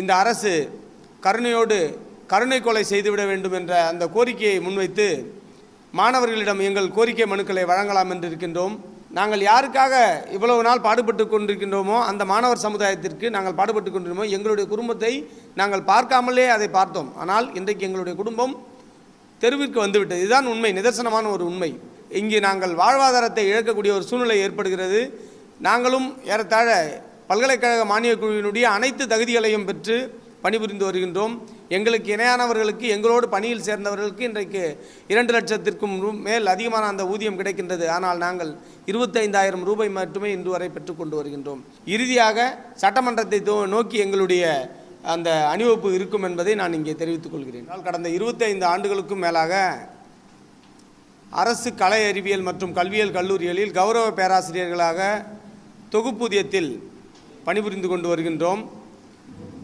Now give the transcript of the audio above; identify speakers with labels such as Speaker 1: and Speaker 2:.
Speaker 1: இந்த அரசு கருணையோடு கருணை கொலை செய்துவிட வேண்டும் என்ற அந்த கோரிக்கையை முன்வைத்து மாணவர்களிடம் எங்கள் கோரிக்கை மனுக்களை வழங்கலாம் என்று இருக்கின்றோம் நாங்கள் யாருக்காக இவ்வளவு நாள் பாடுபட்டு கொண்டிருக்கின்றோமோ அந்த மாணவர் சமுதாயத்திற்கு நாங்கள் பாடுபட்டு கொண்டிருந்தோமோ எங்களுடைய குடும்பத்தை நாங்கள் பார்க்காமலே அதை பார்த்தோம். ஆனால் இன்றைக்கு எங்களுடைய குடும்பம் தெருவிற்கு வந்துவிட்டது. இதுதான் உண்மை நிதர்சனமான ஒரு உண்மை. இங்கு நாங்கள் வாழ்வாதாரத்தை இழக்கக்கூடிய ஒரு சூழ்நிலை ஏற்படுகிறது. நாங்களும் ஏறத்தாழ பல்கலைக்கழக மானியக் குழுவினுடைய அனைத்து தகுதிகளையும் பெற்று பணிபுரிந்து வருகின்றோம். எங்களுக்கு இணையானவர்களுக்கு எங்களோடு பணியில் சேர்ந்தவர்களுக்கு இன்றைக்கு இரண்டு லட்சத்திற்கும் மேல் அதிகமான அந்த ஊதியம் கிடைக்கின்றது. ஆனால் நாங்கள் இருபத்தைந்தாயிரம் ரூபாய் மட்டுமே இன்று வரை பெற்றுக்கொண்டு வருகின்றோம். இறுதியாக சட்டமன்றத்தை தோ- நோக்கி எங்களுடைய அந்த அணிவகுப்பு இருக்கும் என்பதை நான் இங்கே தெரிவித்துக் கொள்கிறேன். கடந்த இருபத்தைந்து ஆண்டுகளுக்கும் மேலாக அரசு கலை அறிவியல் மற்றும் கல்வியியல் கல்லூரிகளில் கௌரவ பேராசிரியர்களாக தொகுப்பூதியத்தில் பணிபுரிந்து கொண்டு வருகின்றோம்.